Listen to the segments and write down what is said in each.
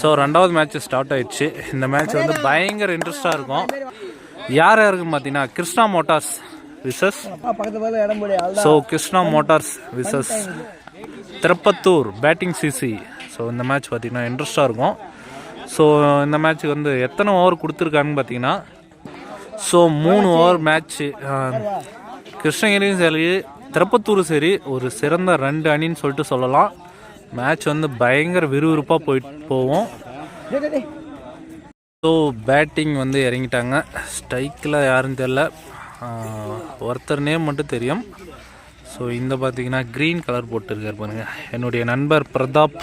So ரெண்டாவது match start ஆயிடுச்சு. இந்த மேட்ச் வந்து பயங்கர இன்ட்ரெஸ்டாக இருக்கும். யார் யாருக்குன்னு பார்த்தீங்கன்னா Krishna motors versus so Krishna motors versus Tiruppattur batting CC so இந்த மேட்ச் பார்த்தீங்கன்னா இன்ட்ரெஸ்டாக இருக்கும். ஸோ இந்த மேட்ச்சுக்கு வந்து எத்தனை ஓவர் கொடுத்துருக்காங்கன்னு பார்த்தீங்கன்னா ஸோ மூணு ஓவர் மேட்ச்சு கிருஷ்ணகிரியும் சரி திருப்பத்தூரும் சரி ஒரு சிறந்த ரெண்டு அணின்னு சொல்லிட்டு சொல்லலாம். மேட்ச் வந்து பயங்கர விறுவிறுப்பாக போயிட்டு போவோம். ஸோ பேட்டிங் வந்து இறங்கிட்டாங்க. ஸ்ட்ரைக்கில் யாருன்னு தெரில ஒருத்தர் நேம் மட்டும் தெரியும். ஸோ இந்த பார்த்தீங்கன்னா க்ரீன் கலர் போட்டிருக்கார் பாருங்கள் என்னுடைய நண்பர் பிரதாப்.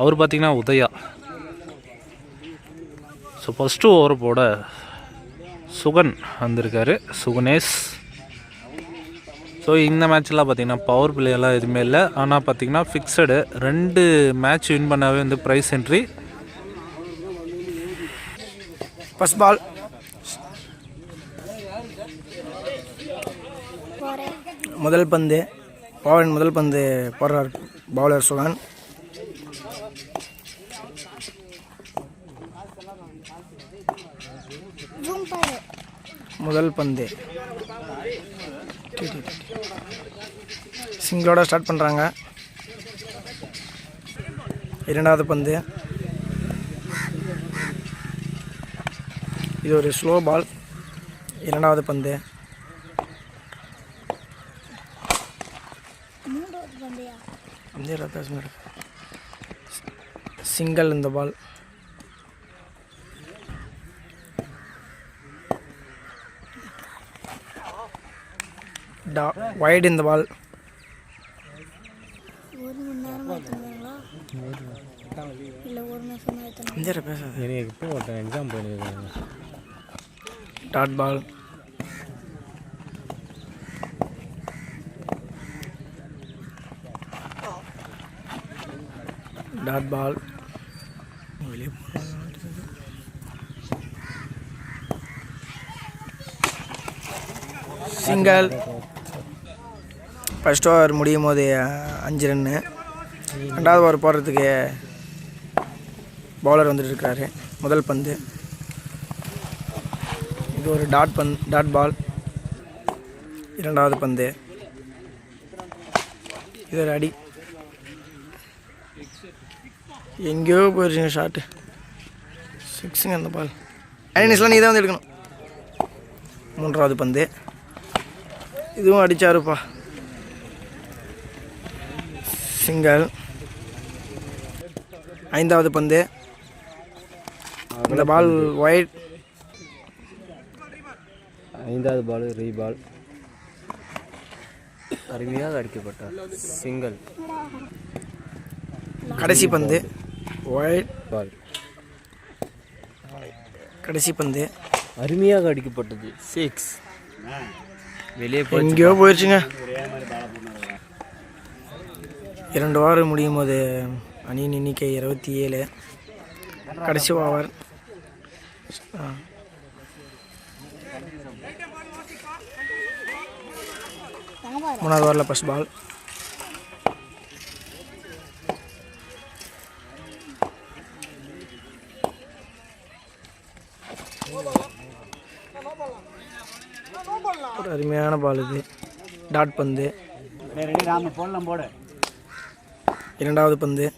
அவர் பார்த்திங்கன்னா உதயா. ஸோ ஃபஸ்ட்டு ஓவர் போட சுகன் வந்திருக்காரு. சுகனேஷ். ஸோ இந்த மேட்ச்லாம் பார்த்தீங்கன்னா பவர் பிளேயெல்லாம் எதுவுமே இல்லை. ஆனால் பார்த்தீங்கன்னா ஃபிக்ஸடு ரெண்டு மேட்ச் வின் பண்ணாவே வந்து ப்ரைஸ் என்ட்ரி ஃபஸ்ட் பால் முதல் பந்து பவன் முதல் பந்து போடுறார் பவுலர் சுகான். முதல் பந்து. சிங்கிளோட ஸ்டார்ட் பண்ணுறாங்க இரண்டாவது பந்து. இது ஒரு ஸ்லோ பால் இரண்டாவது பந்து. சிங்கிள் இந்த பால் டா வைட் இந்த பால் எனக்கு இப்போ ஒருத்தன் எக்ஸாம் போயிருக்காங்க டாட் பால் டாட் பால் வெளியே சிங்கல் ஃபஸ்ட் ஓவர் முடியும் போது அஞ்சு ரன்னு ரெண்டாவது ஓவர் போடுறதுக்கு பவுலர் வந்துட்டு இருக்காரு. முதல் பந்து. இது ஒரு டாட் பந்த் டாட் பால் இரண்டாவது பந்து. இது ஒரு அடி. எங்கேயோ போயிருச்சுங்க ஷாட்டு சிக்ஸுங்க அந்த பால் ஐனிஸ்லாம் நீ தான் வந்து எடுக்கணும். மூன்றாவது பந்து. இதுவும் அடித்தாருப்பா சிங்கல் ஐந்தாவது பந்து. இந்த பால் ஒயிட் ஐந்தாவது பால் ரீ பால் அருமையாக அடிக்கப்பட்டார். சிங்கிள் கடைசி பந்து. ஒயிட் பால் கடைசி பந்து. அருமையாக அடிக்கப்பட்டது. சிக்ஸ் வெளியே எங்கேயோ போயிடுச்சுங்க இரண்டு ஓவர் முடியும் போது அணியின் எண்ணிக்கை இருபத்தி ஏழு. கடைசி ஓவர். மூணாவது ஓவரில் ஃபஸ்ட் பால் ஒரு அருமையான பால் இது. டாட் பந்து. இரண்டாவது பந்து.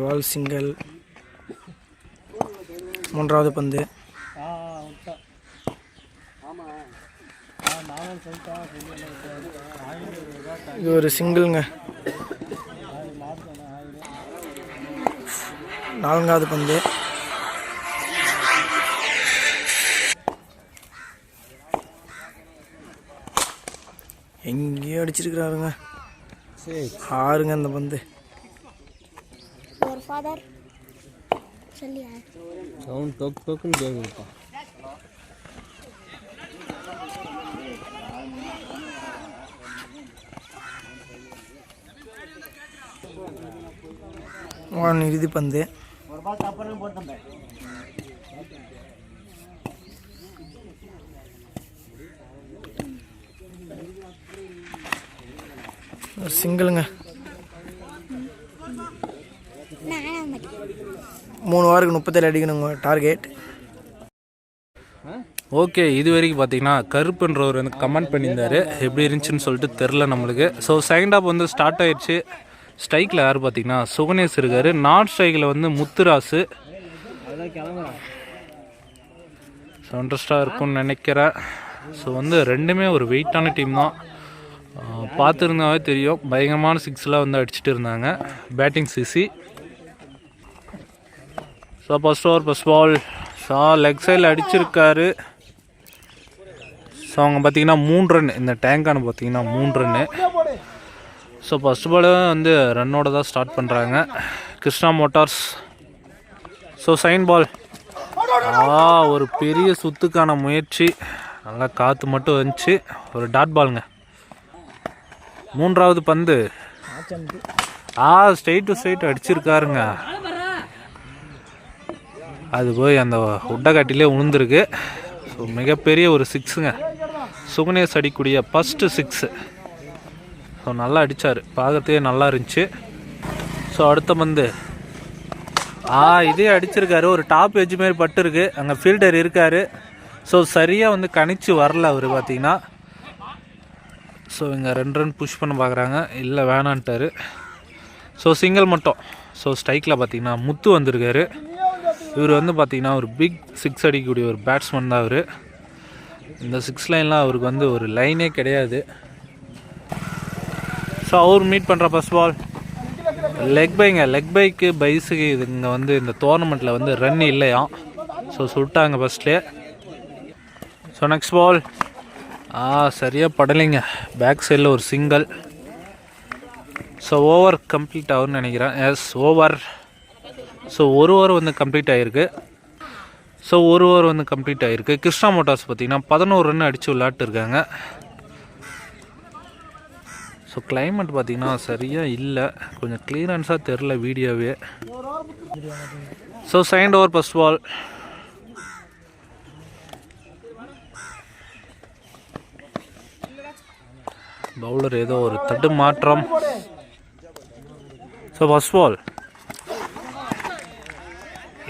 வால் சிங்கல். சிங்கிள் மூன்றாவது பந்து. இது ஒரு சிங்கிள்ங்க. நான்காவது பந்து. எங்கேயோ அடிச்சிருக்கிறாருங்க. ஆறுங்க அந்த பந்து. ஒரு ஃபாதர் சொல்லியா சவுண்ட் டொக் டொக்குன்னு கேட்குதுப்பா ஒன் இறுதி பந்து. சிங்கிளுங்க. மூணு வாருக்கு முப்பத்தேழு அடிக்கணுங்க டார்கெட் ஓகே இது வரைக்கும் பார்த்தீங்கன்னா கருப்புன்றவர் வந்து கமெண்ட் பண்ணியிருந்தாரு. எப்படி இருந்துச்சுன்னு சொல்லிட்டு தெரில நம்மளுக்கு. ஸோ செகண்ட் ஹாப் வந்து ஸ்டார்ட் ஆயிடுச்சு ஸ்ட்ரைக்கில் யார் பார்த்தீங்கன்னா சுகனேஷ் இருக்காரு. நார்த் ஸ்ட்ரைக்கில் வந்து முத்துராசு. ஸோ இன்ட்ரெஸ்டாக இருக்கும்னு நினைக்கிறேன். ஸோ வந்து ரெண்டுமே ஒரு வெயிட்டான டீம் தான். பார்த்துருந்தாவே தெரியும். பயங்கரமான சிக்ஸ்லாம் வந்து அடிச்சிட்டு இருந்தாங்க. Batting CC so first over first ball so leg சைடில் அடிச்சிருக்காரு. ஸோ அவங்க பார்த்தீங்கன்னா மூணு ரன் இந்த டேங்கான பார்த்தீங்கன்னா மூணு ரன்னு ஸோ ஃபஸ்ட் பால் வந்து ரன்னோட தான் ஸ்டார்ட் பண்ணுறாங்க கிருஷ்ணா மோட்டார்ஸ். ஸோ சைன் பால் ஆ ஒரு பெரிய சுத்துக்கான முயற்சி. நல்லா காற்று மட்டும் வந்துச்சு. ஒரு டாட் பாலுங்க மூன்றாவது பந்து. ஆ ஸ்ட்ரெயிட் டு ஸ்ட்ரெயிட் அடிச்சிருக்காருங்க. அது போய் அந்த உட்டக்காட்டிலே உளுந்துருக்கு ஸோ மிகப்பெரிய ஒரு சிக்ஸுங்க சுகுனேஷ் அடிக்கூடிய ஃபஸ்ட்டு சிக்ஸு ஸோ நல்லா அடித்தார் பார்க்கறதுக்கே நல்லா இருந்துச்சு. ஸோ அடுத்த பந்து. ஆ இதே அடிச்சிருக்காரு. ஒரு டாப் எஜ்ஜு மாரி பட்டுருக்கு அங்கே ஃபீல்டர் இருக்கார். ஸோ சரியாக வந்து கணிச்சு வரல அவர் பார்த்தீங்கன்னா ஸோ இங்கே ரெண்டு ரன் புஷ் பண்ண பார்க்குறாங்க இல்லை வேணான்ட்டாரு. ஸோ சிங்கிள் மட்டும். ஸோ ஸ்ட்ரைக்கில் பார்த்தீங்கன்னா முத்து வந்திருக்காரு. இவர் வந்து பார்த்திங்கன்னா ஒரு பிக் சிக்ஸ் அடிக்கக்கூடிய ஒரு பேட்ஸ்மேன் தான் அவர். இந்த சிக்ஸ் லைன்லாம் அவருக்கு வந்து ஒரு லைனே கிடையாது. ஸோ அவர் மீட் பண்ணுற ஃபஸ்ட் பால் லெக் பைங்க லெக் பைக்கு பைஸுக்கு இது இங்கே வந்து இந்த டோர்னமெண்ட்டில் வந்து ரன் இல்லையாம். ஸோ சுட்டாங்க ஃபஸ்ட்லேயே ஸோ நெக்ஸ்ட் பால் ஆ சரியாக படலைங்க. பேக் சைடில் ஒரு சிங்கிள் ஸோ ஓவர் கம்ப்ளீட் ஆகும்னு நினைக்கிறேன். எஸ் ஓவர் ஸோ ஒரு ஓவர் வந்து கம்ப்ளீட் ஆகிருக்கு ஸோ ஒரு ஓவர் வந்து கம்ப்ளீட் ஆகிருக்கு கிருஷ்ணா மோட்டார்ஸ் பார்த்தீங்கன்னா பதினோரு ரன் அடித்து விளையாட்டுருக்காங்க ஸோ கிளைமேட் பார்த்தீங்கன்னா சரியாக இல்லை. கொஞ்சம் கிளியரன்ஸாக தெரில வீடியோவே. So second over first ball bowler ஏதோ ஒரு தட்டு மாற்றம். ஸோ ஃபஸ்ட் பால்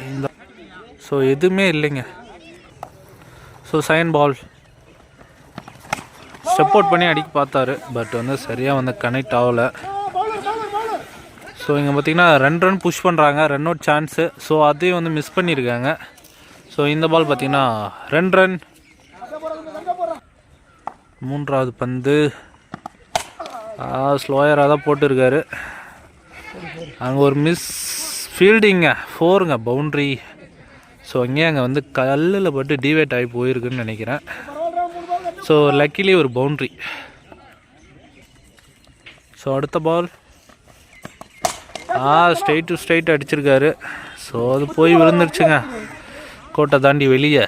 இந்த ஸோ எதுவுமே இல்லைங்க. ஸோ சைன் பால் ஸ்டெப் அவுட் பண்ணி அடிக்க பார்த்தாரு. பட் வந்து சரியாக வந்து கனெக்ட் ஆகலை. ஸோ இங்கே பார்த்தீங்கன்னா ரெண்டு ரன் புஷ் பண்ணுறாங்க ரன் அவுட் சான்ஸு ஸோ அதையும் வந்து மிஸ் பண்ணியிருக்காங்க. ஸோ இந்த பால் பார்த்தீங்கன்னா ரெண்டு ரன் மூன்றாவது பந்து. ஸ்லோயராக தான் போட்டிருக்காரு. அங்கே ஒரு மிஸ் ஃபீல்டிங்க ஃபோருங்க பவுண்ட்ரி ஸோ அங்கேயே அங்கே வந்து கல்லில் பட்டு டிவேட் ஆகி போயிருக்குன்னு நினைக்கிறேன். ஸோ லக்கிலி ஒரு பவுண்ட்ரி ஸோ அடுத்த பால் ஆ ஸ்ட்ரைட் டு ஸ்ட்ரைட் அடிச்சிருக்காரு. ஸோ அது போய் விழுந்துருச்சுங்க. கோட்டை தாண்டி வெளியே.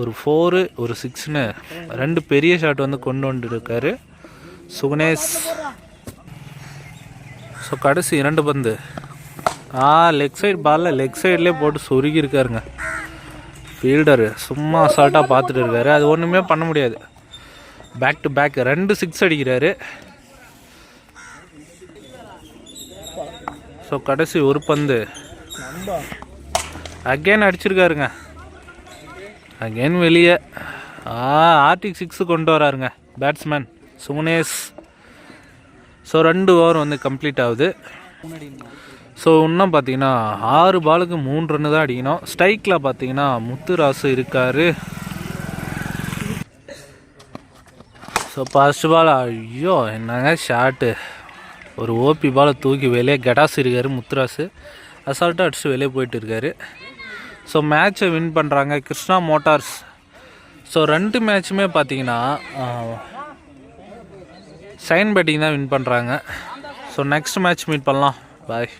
ஒரு ஃபோரு ஒரு சிக்ஸ்னு ரெண்டு பெரிய ஷாட் வந்து கொண்டு வந்துருக்காரு சுகுனேஷ் ஸோ கடைசி இரண்டு பந்து. ஆ லெக் சைடு பாலில் லெக் சைட்லேயே போட்டு சொருகி இருக்காருங்க ஃபீல்டரு சும்மா அசால்ட்டாக பார்த்துட்டு இருக்காரு. அது ஒன்றுமே பண்ண முடியாது. பேக் டு பேக் ரெண்டு சிக்ஸ் அடிக்கிறாரு. ஸோ கடைசி ஒரு பந்து. அகைன் அடிச்சிருக்காருங்க. அகைன் வெளியே. ஆ ஆர்டிக் சிக்ஸு கொண்டு வராருங்க. பேட்ஸ்மேன் சுமனேஷ் ஸோ ரெண்டு ஓவர் வந்து கம்ப்ளீட் ஆகுது. ஸோ இன்னும் பார்த்தீங்கன்னா ஆறு பாலுக்கு மூணு ரன்னு தான் அடிக்கணும். ஸ்ட்ரைக்கில் பார்த்தீங்கன்னா முத்துராசு இருக்கார். ஸோ ஃபர்ஸ்ட் பால் ஐயோ என்னங்க ஷார்ட்டு ஒரு ஓபி பாலை தூக்கி வெளியே கடாசு இருக்கார் முத்துராசு. அசால்ட்டாக அடிச்சு வெளியே போயிட்டு இருக்காரு. ஸோ மேட்சை வின் பண்ணுறாங்க கிருஷ்ணா மோட்டார்ஸ். ஸோ ரெண்டு மேட்சுமே பார்த்தீங்கன்னா சைன் பேட்டிங் தான் வின் பண்ணுறாங்க ஸோ நெக்ஸ்ட் மேட்ச் மீட் பண்ணலாம். பாய்